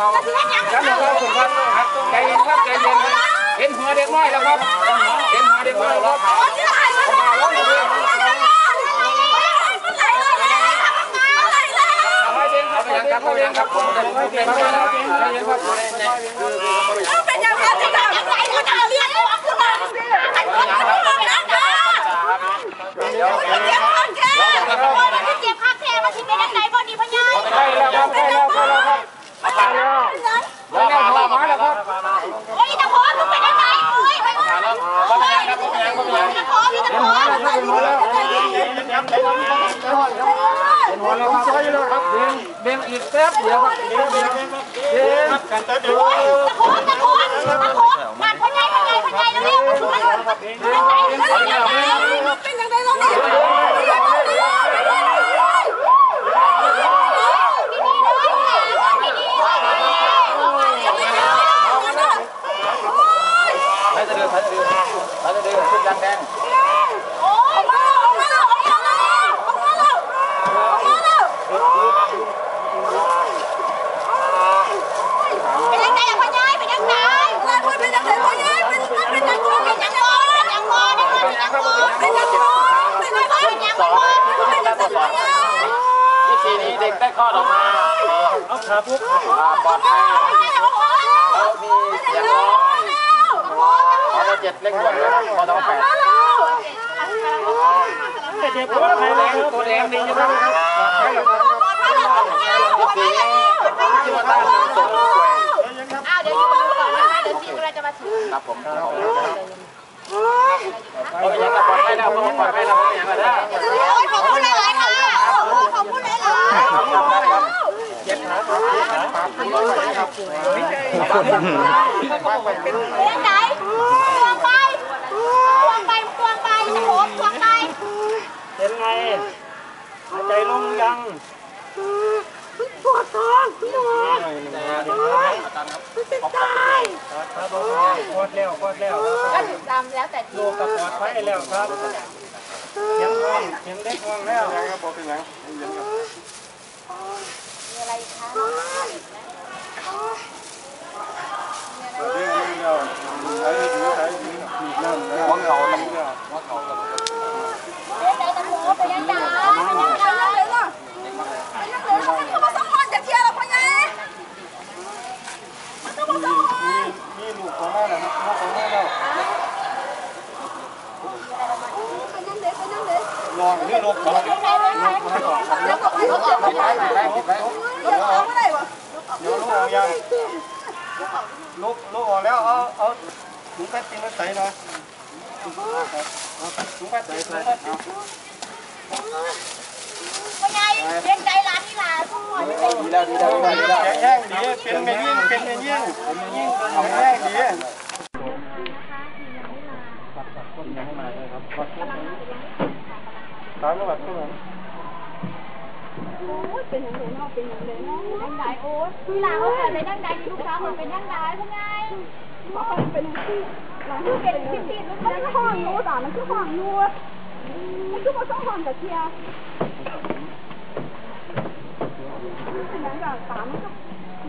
ครับผมครับใจเย็นครับใจเย็นเห็นหัวเด็กน้อยแล้วครับเห็นหัวเด็กน้อยแล้วครับเขาเองครับผมเป็นยังไงครับเป็นยังไงจะทำยังไงคุณเอาเรียนเอาขึ้นมา แล้วครับครับเบงเบงอีกแป๊บเดียวครับเด้งเด้งเด้งกันเต้นเด้งตะโพนตะโพนตะโพนงานพ่อใหญ่คนใหญ่พ่อใหญ่เร็วๆมันมันไหนมันไหนเป็นยังไงล่ะเนี่ย ที่ได้ตรวจสอบที่ทีนี้เด็กได้คลอดออกมาเอาขาปุ๊บปลอดภัยแล้วมีเสียงร้องพอเจ็ดเร่งด่วนนะครับพอต้องแปด เด็กตัวแดงตัวแดงดีอยู่ครับทีนี้ที่มาตั้งส่งป่วยอ้าวเดี๋ยวอยู่บ้านก่อนนะคะเดี๋ยวทีมเราจะมาถึงครับเราไปยังกับปลอดภัยแล้วเราปลอดภัยแล้วอย่างไรนะโอ้ยขอบคุณหลายๆค่ะขอบคุณหลายๆเจ็บขาครับเจ็บขาครับเป็นยังไงครับไม่ใช่เป็นยังไงควงไปควงไปควงไปตะโขบควงไป เป็นไงหายใจลงยังปวดท้องพี่หนุ่มครับผมกดแล้วกดแล้วก็ถูกตามแล้วแต่ที่ลูกกับปลอดภัยแล้วครับเสียงห้องเสียงเด็กห้องแล้วครับบอกเป็นยัง มีอะไรคะ หัวเข่าหัวเข่า เป็นไงตะโขบเป็นยังไงเป็นยังไงล่ะเป็นยังไงล่ะเขามาสัมภาษณ์จากเชียร์เราพ่อไงมันต้องมาสัมภาษณ์ นี่ลูกของแม่นะครับลูกของแม่แล้ว เป็นยังไงเป็นยัง ลองนี่ลูกของเป็นยังไงเป็นยังไงแล้วก็ไปแล้วก็ไปผิดไหมผิดไหมผิดไหมเดี๋ยวเอาไม่ได้วะเดี๋ยวลูกออกยังลูกลูกออกแล้วเอาเอาถุงแป้งมาใส่หน่อยถุงแป้งใส่ใส่เอาพ่อไงเลี้ยงใจร้านนี่ล่ะทุกคนไม่ได้ดีแล้วดีแล้วดีแล้วแห้งดีเป็นไม่ยิ่งเป็นไม่ยิ่งเป็นไม่ยิ่งเอาแห้งดีตามจังหวัดที่ไหนเป็นยังไงเนาะเป็นยังไงเนาะยังไงโอ้ยทีหลังเขาเกิดเป็นยังไงลูกสาวมันเป็นยังไงพ่อไงเป็นที่หลังที่เป็นที่ติดมันคือห้องนู้นมันคือห้องนู้นมันคือมาต้องห้องกับเชียร์เป็นยังไงตามมันก็มันนี่มันนี่นะมันคือตาว่ามือมันเป็นยังไงนี่เป็นยังไงยังไงเนาะที่ตะโกนน้องก่อ Tane baksana. Ủa, tình hình điện không, tình hình điện không Đăng đại, ủa, làm không phải để đăng đại thì lúc đó mà phải đăng đại không ngay Không, phải đăng đại Là như cái tiền tiền nó cứ hoàng nua đó, nó cứ hoàng nua Nó cứ có sống hoàng cả kia Tình hình là tám nó cứ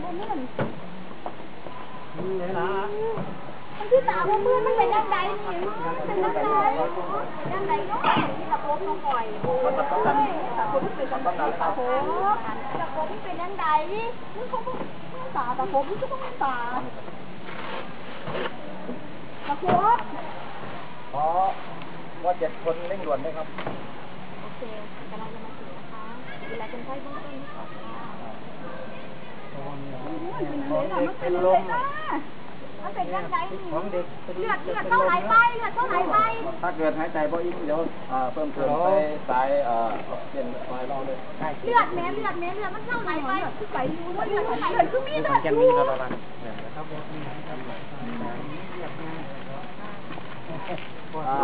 Bốn lần. Là Con thứ tám nó mưa, nó phải đăng đại nhiều Tình đăng đại Đăng ยโอ้ยตะโกนเป็นยังไงตะโกนตะโกนเป็นยังไงมันเขาบอกตาตะโกนมันก็ต้องตาตะโกนขอว่าเจ็ดคนเร่งด่วนไหมครับโอเคกำลังจะมาถึงนะคะเวลาคนไข้เบื้องต้นนี่ก่อนค่ะเป็นลม มันเป็นยังไงนี่ของเด็กเลือดเลือดเท่าไหร่ไปเลือดเท่าไหร่ไปถ้าเกิดหายใจบ่อิ่มเดี๋ยวเพิ่มเติมไปสายเอ่อเปลี่ยนสายเราเลยเลือดแม่เลือดแม่เลือดมันเท่าไหร่ไปคือไปอยู่ว่าเลือดเท่าไหร่เลือดคือมีเลือดอยู่อ่า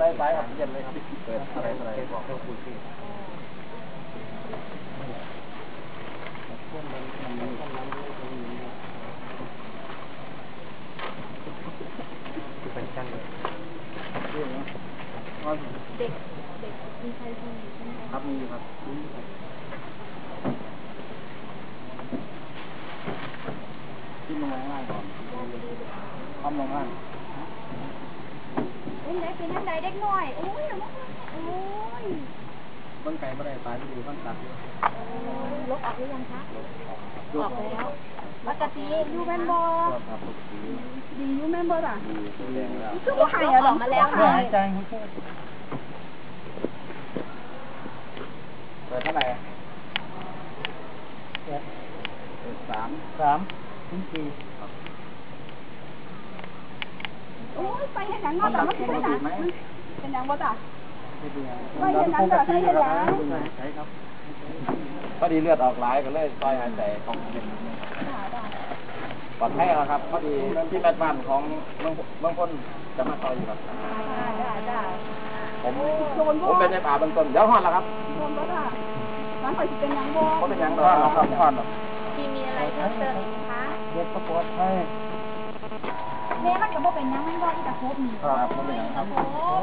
สายสายออกซิเจนเลยครับเกิดอะไรอะไรบอก เขาคุยที่เด็กเด็กมีใครคนอยู่ใช่ไหมครับมีครับที่ลงง่ายก่อนทำลงง่ายเป็นไงเป็นยังไงเด็กน้อยโอ้ยโอ้ยเบิ้งไก่ไม่ได้ตายไม่ดีบ้างตัดลบออกหรือยังคะออกแล้วปกติยูแมนบอรับปกติดียูแมนบอล่ะดีแล้วคือหายอะหรอกมาแล้วค่ะ หายใจคุณแค่ เปิดเท่าไหร่เปิดสามสามถึงสี่โอ้ยไปเห็นหนังงอแต่มาเป็นหนังเป็นหนังบ่จ้ะไม่ดีไม่เห็นนั้นเหรอไม่เห็นนั้นใช่ครับพอดีเลือดออกหลายก็เลยซอยหายใจของเป็นปลอดภัยแล้วครับ พอดีที่แม่บ้านของเมืองเมืองพ้นจะมาซอยอยู่ครับได้ได้ ผมผมเป็นในป่าเบื้องต้นเดี๋ยวฮอดแล้วครับโดนบ่จ้ะร้านข่อยสิเป็นหนังบ่ผมเป็นหยังดอกครับฮอดแล้วพี่มีอะไรเพิ่มเติมอีกไหมคะเด็กก็ปลอดภัยแม่มันก็บ่เป็นหยังมันบ่อีตาโคบนี่ครับผมเป็นหยังครับโอ้